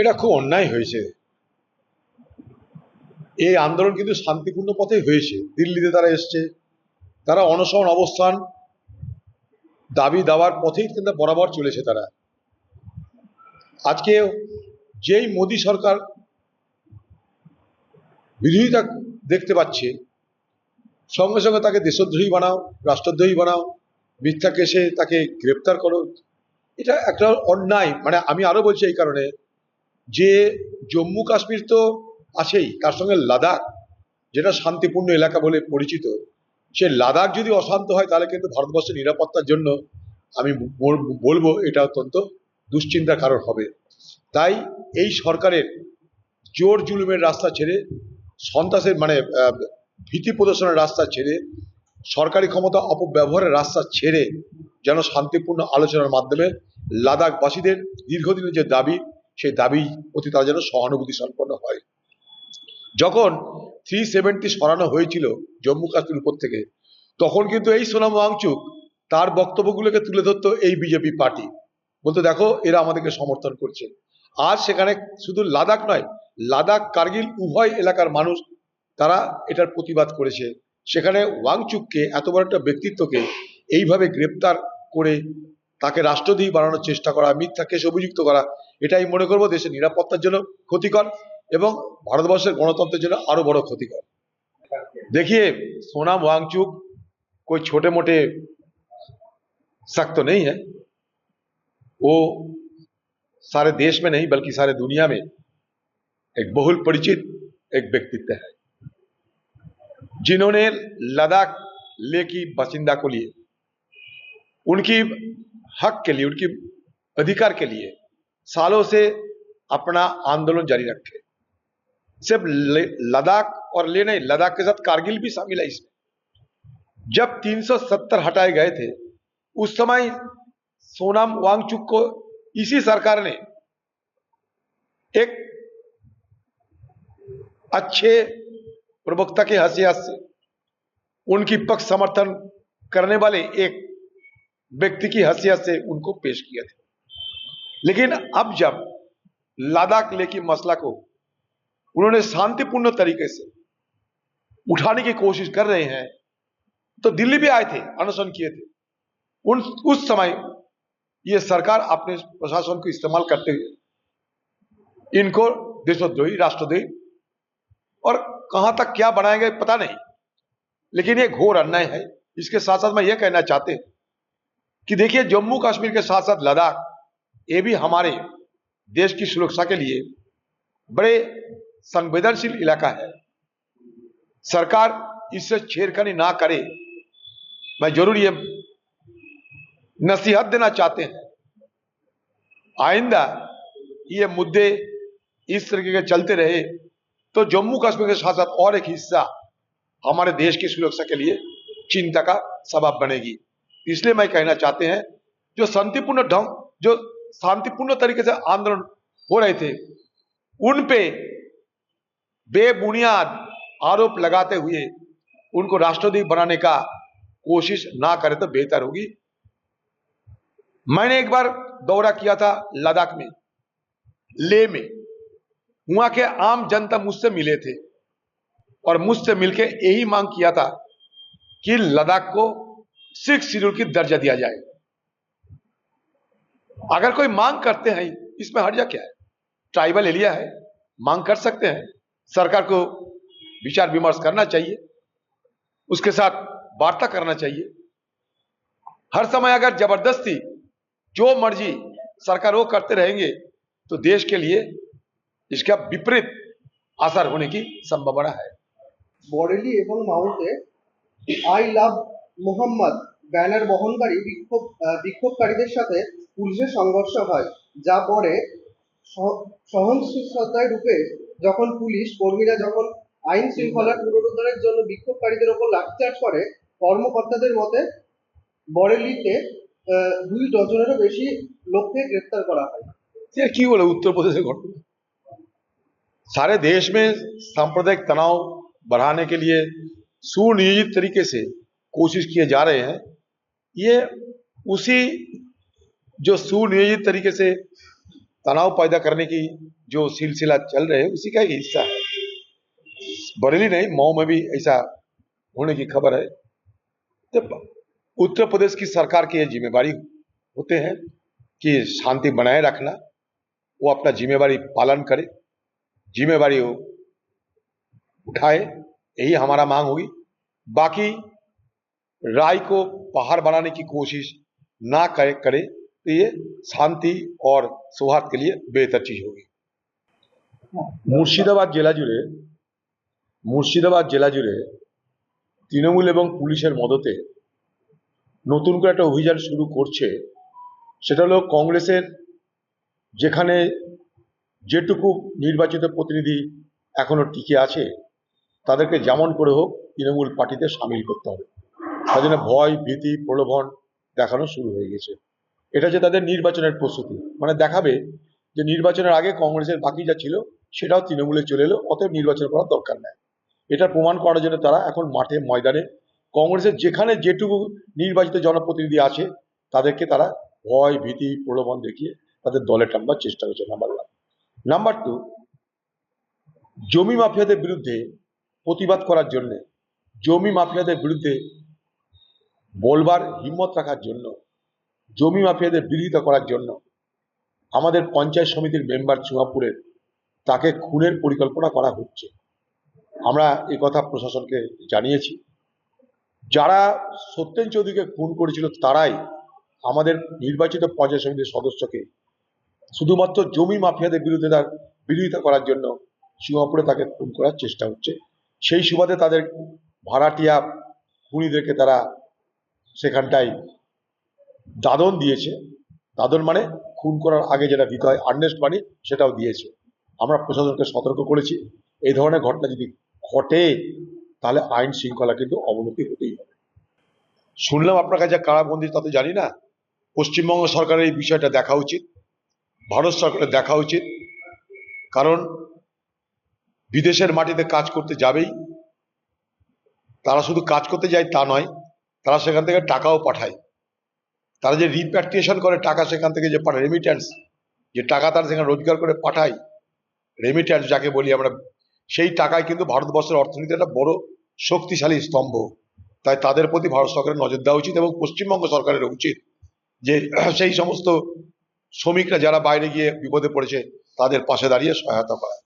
এটা খুব অন্যায় হয়েছে। এই আন্দোলন কিন্তু শান্তিপূর্ণ পথে হয়েছে। দিল্লিতে তারা এসছে। তারা অনশন অবস্থান দাবি দাওয়ার পথেই কিন্তু বরাবর চলেছে তারা। আজকে যেই মোদী সরকার বিরোধিতা দেখতে পাচ্ছে, সঙ্গে সঙ্গে তাকে দেশদ্রোহী বানাও, রাষ্ট্রদ্রোহী বানাও, মিথ্যা কেসে তাকে গ্রেপ্তার করো, এটা একটা অন্যায়। মানে আমি আরও বলছি এই কারণে যে জম্মু কাশ্মীর তো আছেই, তার সঙ্গে লাদাখ, যেটা শান্তিপূর্ণ এলাকা বলে পরিচিত, সে লাদাখ যদি অশান্ত হয়, তাহলে কিন্তু ভারতবর্ষের নিরাপত্তার জন্য আমি বলব এটা অত্যন্ত দুশ্চিন্তার কারণ হবে। তাই এই সরকারের জোর জুলুমের রাস্তা ছেড়ে, সন্ত্রাসের মানে ভীতি প্রদর্শনের রাস্তা ছেড়ে, সরকারি ক্ষমতা অপব্যবহারের রাস্তা ছেড়ে যেন শান্তিপূর্ণ আলোচনার মাধ্যমে লাদাখবাসীদের দীর্ঘদিনের যে দাবি সেই দাবি প্রতি তারা যেন সহানুভূতি সম্পন্ন হয়। যখন থ্রি সেভেন্টি সরানো হয়েছিল জম্মু কাশ্মীর উপর থেকে, তখন কিন্তু এই সোনাম ওয়াংচুক তার বক্তব্যগুলোকে তুলে ধরতো এই বিজেপি পার্টি। বলতো, দেখো, এরা আমাদেরকে সমর্থন করছে। আর সেখানে শুধু লাদাখ নয়, লাদাখ, কার্গিল উভয় এলাকার মানুষ তারা এটার প্রতিবাদ করেছে। সেখানে ওয়াংচুককে এত বড় একটা ব্যক্তিত্বকে এইভাবে গ্রেপ্তার করে তাকে রাষ্ট্রদ্রোহী বানানোর চেষ্টা করা মিথ্যা কেস অভিযুক্ত করা এটাই মনে করবো দেশের নিরাপত্তার জন্য ক্ষতিকর এবং ভারতবর্ষের গণতন্ত্রের জন্য আরো বড় ক্ষতিকর देखिए सोनाम वांगचुक कोई छोटे मोटे शख्स तो नहीं है वो सारे देश में नहीं बल्कि सारे दुनिया में एक बहुल परिचित एक व्यक्तित्व है जिन्होंने लद्दाख ले की बासिंदा को लिए उनकी हक के लिए उनकी अधिकार के लिए सालों से अपना आंदोलन जारी रखे। सिर्फ़ लद्दाख और ले नहीं, लद्दाख के साथ कारगिल भी शामिल है इसमें। जब 370 हटाए गए थे, उस समय सोनाम वांगचुक को इसी सरकार ने एक अच्छे प्रवक्ता के हैसियत से उनकी पक्ष समर्थन करने वाले एक व्यक्ति की हैसियत से उनको पेश किया था। लेकिन अब जब लद्दाख लेकी मसला को उन्होंने शांतिपूर्ण तरीके से उठाने की कोशिश कर रहे हैं तो दिल्ली भी आए थे, अनशन किए थे। उन, उस समय ये सरकार अपने प्रशासन को इस्तेमाल करते हुए, इनको देशद्रोही, राष्ट्रद्रोही, और कहाँ तक क्या बनाएँगे पता नहीं, लेकिन ये घोर अन्याय है। इसके साथ साथ मैं ये कहना चाहते कि देखिए जम्मू कश्मीर के साथ साथ लद्दाख ये भी हमारे देश की सुरक्षा के लिए बड़े संवेदनशील इलाका है। सरकार इससे छेड़खानी ना करे। मैं ज़रूर ये नसीहत देना चाहते हैं। आइंदा ये मुद्दे इस तरीके के चलते रहे तो जम्मू कश्मीर के साथ साथ और एक हिस्सा हमारे देश की सुरक्षा के लिए चिंता का सबब बनेगी। इसलिए मैं कहना चाहते हैं, जो शांतिपूर्ण ढंग, जो शांतिपूर्ण तरीके से आंदोलन हो रहे थे। उन पे बेबुनियाद आरोप लगाते हुए उनको राष्ट्रपति बनाने का कोशिश ना करे तो बेहतर होगी। मैंने एक बार दौरा किया था लद्दाख में, ले में। वहाँ के आम जनता मुझसे मिले थे और मुझसे मिलके यही मांग किया था कि लद्दाख को सिक्स शेड्यूल की दर्जा दिया जाए। अगर कोई मांग करते हैं, इसमें हर्जा क्या है? ट्राइबल एरिया है, मांग कर सकते हैं। सरकार को विचार विमर्श करना चाहिए, उसके साथ वार्ता करना चाहिए। हर समय अगर ज़बरदस्ती, जो मर्ज़ी सरकार वो करते रहेंगे तो देश के लिए इसका विपरीत असर होने की संभावना है। बॉरेली एवं mount I love Mohammad banner বহনকারী বিক্ষোভ আহ, বিক্ষোভকারীদের সাথে পুলিশের সংঘর্ষ হয় যা পরে সহ- সহনশীলতায় রূপে যখন পুলিশ কর্মীরা যখন আইন শৃঙ্খলা পুনরুদ্ধারের জন্য বিক্ষোভকারীদের ওপর লাঠিচার্জ করে কর্মকর্তাদের মতে বরেলিতে আহ, দুই ডজনেরও বেশি লোককে গ্রেপ্তার করা হয় ये की बोले उत्तर प्रदेश की घटना सारे देश में सांप्रदायिक तनाव बढ़ाने के लिए सुनियोजित तरीके से कोशिश किए जा रहे हैं ये उसी जो सुनियोजित तरीके से तनाव पैदा करने की जो सिलसिला चल रहे हैं, उसी का ही हिस्सा है। बरेली नहीं, मऊ में भी ऐसा होने की खबर है। तो उत्तर प्रदेश की सरकार की ये जिम्मेवारी होते हैं कि शांति बनाए रखना, वो अपना जिम्मेवारी पालन करे, जिम्मेवारी उठाए, यही हमारा मांग होगी। बाकी राय को पहाड़ बनाने की कोशिश ना करे करे तो ये शांति और सौहार्द के लिए बेहतर चीज होगी মুর্শিদাবাদ জেলা জুড়ে মুর্শিদাবাদ জেলা জুড়ে তৃণমূল এবং পুলিশের মদতে নতুন করে একটা অভিযান শুরু করছে সেটা হলো কংগ্রেসের যেখানে যেটুকু নির্বাচিত প্রতিনিধি এখনো টিকে আছে তাদেরকে যেমন করে হোক তৃণমূল পার্টিতে সামিল করতে হবে তার জন্য ভয়, ভীতি, প্রলোভন দেখানো শুরু হয়ে গেছে। এটা যে তাদের নির্বাচনের প্রস্তুতি। মানে দেখাবে যে নির্বাচনের আগে কংগ্রেসের বাকি যা ছিল, সেটাও তৃণমূলে চলে এলো, অতএব নির্বাচন করার দরকার নেই। এটা প্রমাণ করার জন্য তারা এখন মাঠে, ময়দানে কংগ্রেসের যেখানে যেটুকু নির্বাচিত জনপ্রতিনিধি আছে, তাদেরকে তারা ভয়, ভীতি, প্রলোভন দেখিয়ে তাদের দলে টানবার চেষ্টা করছে নাম্বার ওয়ান নাম্বার টু জমি মাফিয়াদের বিরুদ্ধে প্রতিবাদ করার জন্য, জমি মাফিয়াদের বিরুদ্ধে বলবার হিম্মত রাখার জন্য, জমি মাফিয়াদের বিরোধিতা করার জন্য, আমাদের পঞ্চায়েত সমিতির মেম্বার চুয়াপুরের তাকে খুনের পরিকল্পনা করা হচ্ছে। আমরা এই কথা প্রশাসনকে জানিয়েছি। যারা সত্যেন চৌধুরীকে খুন করেছিল তারাই আমাদের নির্বাচিত পঞ্চায়েত সমিতির সদস্যকে শুধুমাত্র জমি মাফিয়াদের বিরুদ্ধে তার বিরোধিতা করার জন্য সিংহপুরে তাকে খুন করার চেষ্টা হচ্ছে। সেই সুবাদে তাদের ভাড়াটিয়া খুনিদেরকে তারা সেখানটায় দাদন দিয়েছে। দাদন মানে খুন করার আগে যেটা দিতে হয়, আর্নেস্ট মানি সেটাও দিয়েছে। আমরা প্রশাসনকে সতর্ক করেছি। এই ধরনের ঘটনা যদি ঘটে, তাহলে আইন শৃঙ্খলা কিন্তু অবনতি হতেই হবে। শুনলাম আপনার কাছে কারাবন্দি তাতে জানি না। পশ্চিমবঙ্গ সরকারের এই বিষয়টা দেখা উচিত, ভারত সরকারের দেখা উচিত। কারণ বিদেশের মাটিতে কাজ করতে যাবেই। তারা শুধু কাজ করতে যায় তা নয় তারা সেখান থেকে টাকাও পাঠায়। তারা যে রিপ্যাট্রিয়েশন করে টাকা সেখান থেকে যে পাঠায় রেমিট্যান্স যে টাকা তারা সেখানে রোজগার করে পাঠায় রেমিট্যান্স যাকে বলি আমরা, সেই টাকায় কিন্তু ভারতবর্ষের অর্থনীতি একটা বড় শক্তিশালী স্তম্ভ। তাই তাদের প্রতি ভারত সরকারের নজর দেওয়া উচিত এবং পশ্চিমবঙ্গ সরকারের উচিত যে সেই সমস্ত শ্রমিকরা যারা বাইরে গিয়ে বিপদে পড়েছে, তাদের পাশে দাঁড়িয়ে সহায়তা করা।